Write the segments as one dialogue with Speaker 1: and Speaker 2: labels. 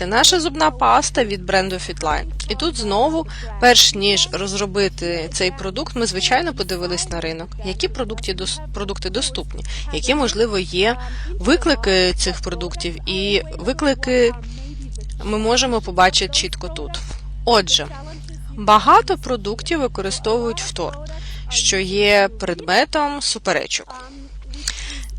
Speaker 1: Це наша зубна паста від бренду Fitline. І тут знову, перш ніж розробити цей продукт, ми звичайно подивились на ринок, які продукти, продукти доступні, які, можливо, є виклики цих продуктів, і виклики ми можемо побачити чітко тут. Отже, багато продуктів використовують фтор, що є предметом суперечок.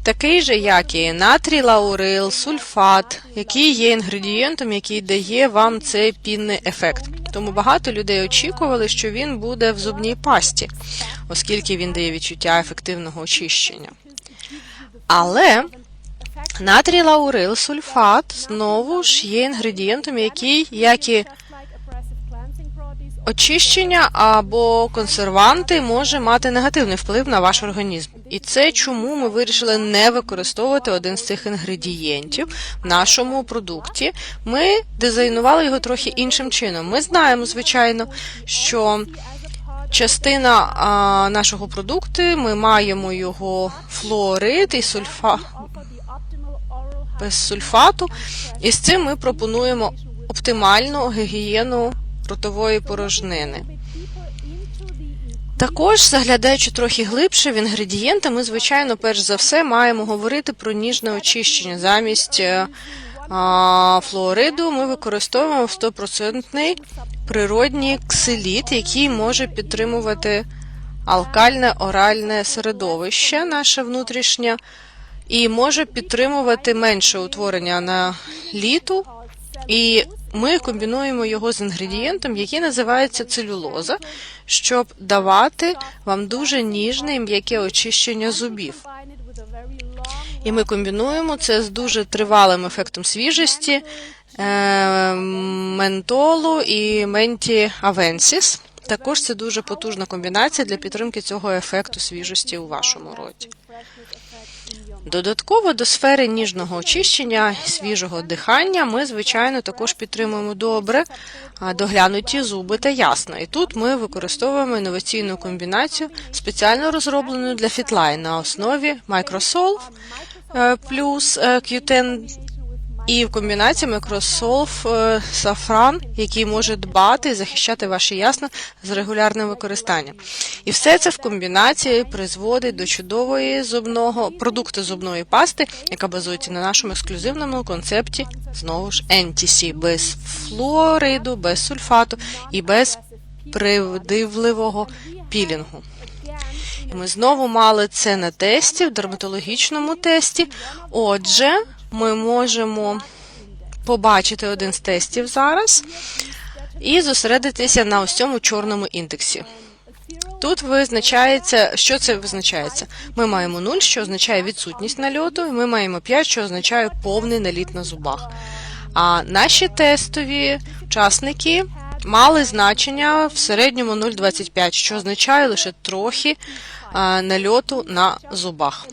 Speaker 1: Такий же, як і натрій лаурил, сульфат, який є інгредієнтом, який дає вам цей пінний ефект. Тому багато людей очікували, що він буде в зубній пасті, оскільки він дає відчуття ефективного очищення. Але натрій лаурил, сульфат знову ж є інгредієнтом, який, як і Очищення або консерванти може мати негативний вплив на ваш організм. І це чому ми вирішили не використовувати один з цих інгредієнтів в нашому продукті. Ми дизайнували його трохи іншим чином. Ми знаємо, звичайно, що частина а, нашого продукту ми маємо його флуорид і сульфа без сульфату, і з цим ми пропонуємо оптимальну гігієну ротової порожнини. Також, заглядаючи трохи глибше в інгредієнти, ми, звичайно, перш за все маємо говорити про ніжне очищення. Замість е, а, флуориду ми використовуємо 100% природній ксиліт, який може підтримувати алкальне оральне середовище, наше внутрішнє, і може підтримувати менше утворення на літу. І ми комбінуємо його з інгредієнтом, який називається целюлоза, щоб давати вам дуже ніжне і м'яке очищення зубів. І ми комбінуємо це з дуже тривалим ефектом свіжості, е, ментолу і менті авенсіс. Також це дуже потужна комбінація для підтримки цього ефекту свіжості у вашому роті. Додатково до сфери ніжного очищення свіжого дихання ми, звичайно, також підтримуємо добре доглянуті зуби та ясно. І тут ми використовуємо інноваційну комбінацію, спеціально розроблену для фітлайн на основі Microsolve е, плюс е, Q10 і в комбінації Microsolve е, Safran, який може дбати і захищати ваші ясна з регулярним використанням. І все це в комбінації призводить до чудової зубного продукту зубної пасти, яка базується на нашому ексклюзивному концепті знову ж NTC, без флуориду, без сульфату і без привдивливого пілінгу. Ми знову мали це на тесті, в дерматологічному тесті. Отже, ми можемо побачити один з тестів зараз і зосередитися на ось цьому чорному індексі. Тут визначається, що це визначається. Ми маємо 0, що означає відсутність нальоту, і ми маємо 5, що означає повний наліт на зубах. А наші тестові учасники мали значення в середньому 0,25, що означає лише трохи нальоту на зубах.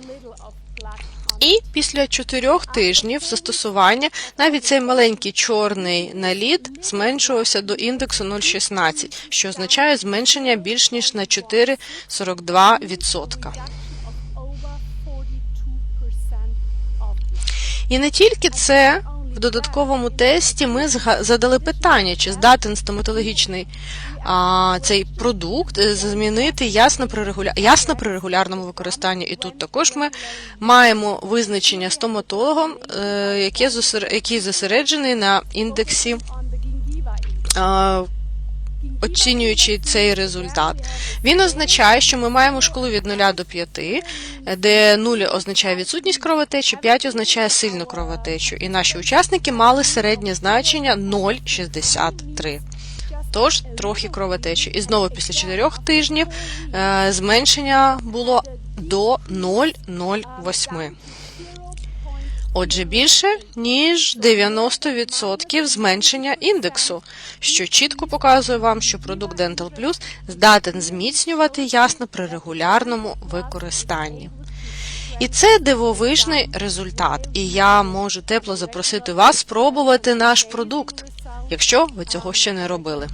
Speaker 1: І після чотирьох тижнів застосування навіть цей маленький чорний наліт зменшувався до індексу 0,16, що означає зменшення більш ніж на 4,42%. І не тільки це. В додатковому тесті ми задали питання, чи здатен стоматологічний а, цей продукт е, змінити ясно при, регуля... ясно при регулярному використанні. І тут також ми маємо визначення стоматологом, е, яке який зосереджений на індексі. Оцінюючи цей результат, він означає, що ми маємо шкалу від 0 до 5, де 0 означає відсутність кровотечі, 5 означає сильну кровотечу. І наші учасники мали середнє значення 0,63. Тож трохи кровотечі. І знову після 4 тижнів е, зменшення було до 0,08. Отже, більше ніж 90% зменшення індексу, що чітко показує вам, що продукт Dental Plus здатен зміцнювати ясно при регулярному використанні. І це дивовижний результат, і я можу тепло запросити вас спробувати наш продукт, якщо ви цього ще не робили.